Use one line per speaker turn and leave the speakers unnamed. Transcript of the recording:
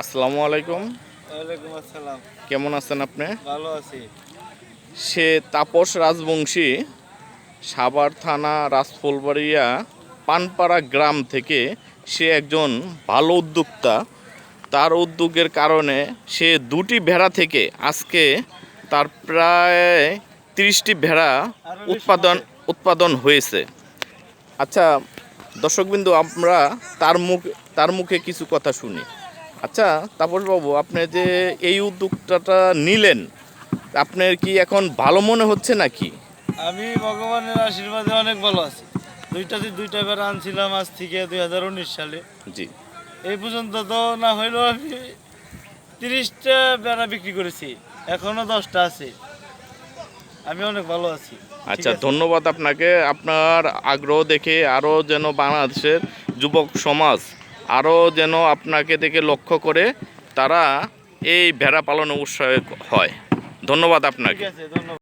আসসালামু আলাইকুম।
ওয়ালাইকুম আসসালাম।
কেমন আছেন আপনি?
ভালো আছি।
সে তাপস রাজবংশী সাভার থানা রাজফুলবাড়িয়া পানপাড়া গ্রাম থেকে সে একজন ভালো উদ্যোক্তা। তার উদ্যোগের কারণে সে দুটি ভেড়া থেকে আজকে তার প্রায় তিরিশটি ভেড়া উৎপাদন উৎপাদন হয়েছে। আচ্ছা দর্শকবিন্দু আমরা তার মুখ তার মুখে কিছু কথা শুনি। আচ্ছা তাপসবাবু আপনি যে এই উদ্যোগটা নিলেন আপনার কি এখন ভালো মনে হচ্ছে নাকি?
আমি ভগবানের আশীর্বাদে অনেক ভালো আছি। দুইটাতে দুইটা বেড়া আনছিলাম আজ থেকে দুই হাজার উনিশ সালে।
জি।
এই পর্যন্ত তো না হইলেও আমি তিরিশটা বেড়া বিক্রি করেছি। এখনও দশটা আছে। আমি অনেক ভালো আছি।
আচ্ছা ধন্যবাদ আপনাকে। আপনার আগ্রহ দেখে আরও যেন বাংলাদেশের যুবক সমাজ আরও যেন আপনাকে দেখে লক্ষ্য করে তারা এই ভেড়া পালনে উৎসাহ হয়। ধন্যবাদ আপনাকে।